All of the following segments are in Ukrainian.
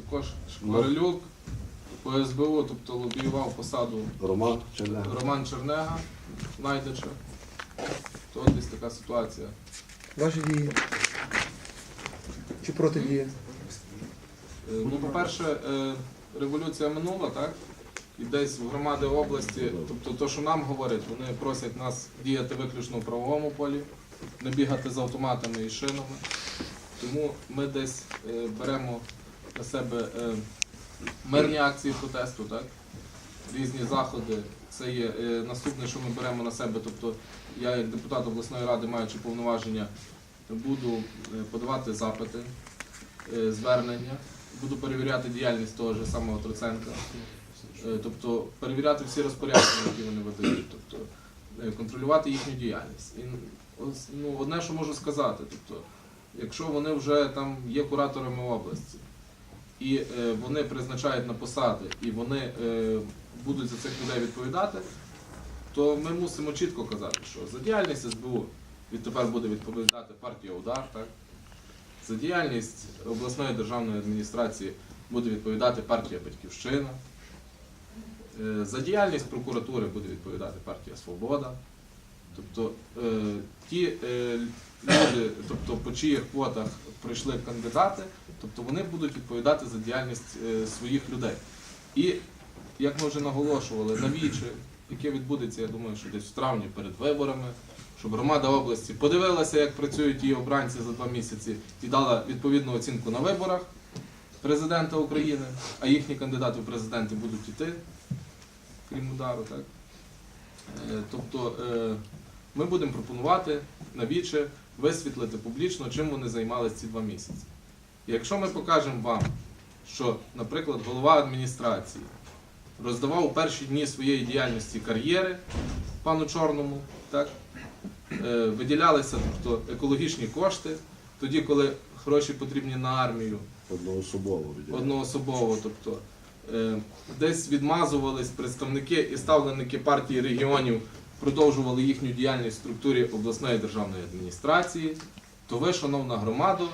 також Шкварилюк, по СБУ, тобто лобіював посаду Роман Чернега. Роман Чернега, Найдича. То десь така ситуація. Ваші дії? Чи протидії? Е, Ну, по-перше, е, революція минула, так? І десь в громади області, тобто то, що нам говорять, вони просять нас діяти виключно в правовому полі, не бігати з автоматами і шинами. Тому ми десь е, беремо на себе е, мирні акції протесту, так? різні заходи. Це є е, наступне, що ми беремо на себе. Тобто я, як депутат обласної ради, маючи повноваження, буду е, подавати запити, звернення, буду перевіряти діяльність того ж самого Троценка. Тобто перевіряти всі розпорядження, які вони видають, тобто контролювати їхню діяльність. І ну, одне, що можу сказати, тобто, якщо вони вже там є кураторами області, і е, вони призначають на посади, і вони е, будуть за цих людей відповідати, то ми мусимо чітко казати, що за діяльність СБУ відтепер буде відповідати партія Удар, так? за діяльність обласної державної адміністрації буде відповідати партія Батьківщина. Е, За діяльність прокуратури буде відповідати партія Свобода. Тобто е, ті е, люди, тобто по чиїх квотах прийшли кандидати, тобто вони будуть відповідати за діяльність е, своїх людей. І як ми вже наголошували, навіче, яке відбудеться, я думаю, що десь в травні перед виборами, щоб громада області подивилася, як працюють її обранці за два місяці, і дала відповідну оцінку на виборах президента України, а їхні кандидати в президенти будуть іти, крім удару, так? Тобто ми будемо пропонувати навіче висвітлити публічно, чим вони займалися ці два місяці. І якщо ми покажемо вам, що, наприклад, голова адміністрації роздавав у перші дні своєї діяльності кар'єри пану Чорному, так? Е, виділялися тобто, екологічні кошти, тоді, коли гроші потрібні на армію, Одноособово одноособово, тобто е, десь відмазувались представники і ставленики партії регіонів, продовжували їхню діяльність в структурі обласної державної адміністрації, то ви, шановна громада,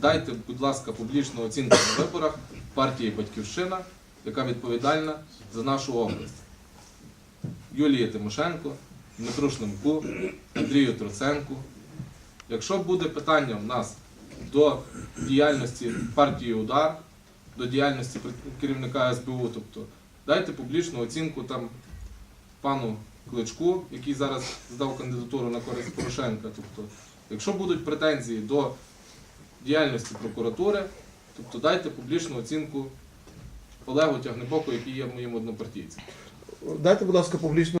дайте, будь ласка, публічну оцінку на виборах партії Батьківщина, яка відповідальна за нашу область. Юлії Тимошенко, Дмитру Шнемку, Андрію Троценку. Якщо буде питання в нас до діяльності партії Удар, до діяльності керівника СБУ, тобто дайте публічну оцінку там пану Кличку, який зараз здав кандидатуру на користь Порошенка. Тобто, якщо будуть претензії до діяльності прокуратури, тобто дайте публічну оцінку Олегу Тягнебоку, який є моїм однопартійцем. Дайте, будь ласка, публічну